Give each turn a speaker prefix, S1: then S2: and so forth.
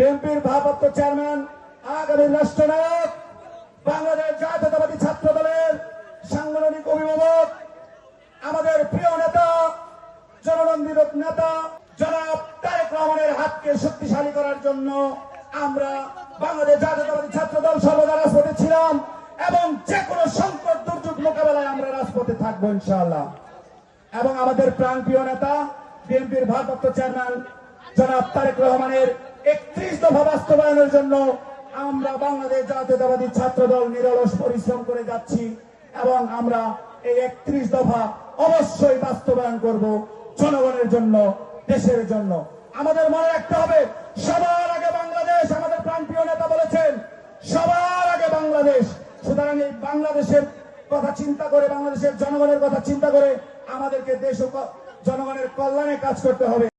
S1: বিএনপির ভারপ্রাপ্ত চেয়ারম্যান, আগামী রাষ্ট্রনায়ক, বাংলাদেশ জাতীয়তাবাদী ছাত্র দলের সাংগঠনিক অভিভাবক, আমাদের প্রিয় নেতা জননন্দিত নেতা, জনাব তারেক রহমানের হাতকে শক্তিশালী করার জন্য আমরা বাংলাদেশ জাতীয়তাবাদী ছাত্র দল সর্বদা রাজপথে ছিলাম এবং যে কোনো সংকট, দুর্যোগ মোকাবেলায় আমরা রাজপথে থাকব ইনশাআল্লাহ। এবং আমাদের প্রাণপ্রিয় নেতা, বিএনপির ভারপ্রাপ্ত চেয়ারম্যান, জনাব তারেক রহমানের একত্রিশ দফা বাস্তবায়নের জন্য আমরা বাংলাদেশ জাতীয়তাবাদী ছাত্র দল নিরলস পরিশ্রম করে যাচ্ছি এবং আমরা এই একত্রিশ দফা অবশ্যই বাস্তবায়ন করব জনগণের জন্য, দেশের জন্য। আমাদের মনে রাখতে হবে, সবার আগে বাংলাদেশ আমাদের প্রাণপ্রিয় নেতা বলেছেন, সবার আগে বাংলাদেশ। সুতরাং এই বাংলাদেশের কথা চিন্তা করে, বাংলাদেশের জনগণের কথা চিন্তা করে আমাদেরকে দেশ জনগণের কল্যাণে কাজ করতে হবে।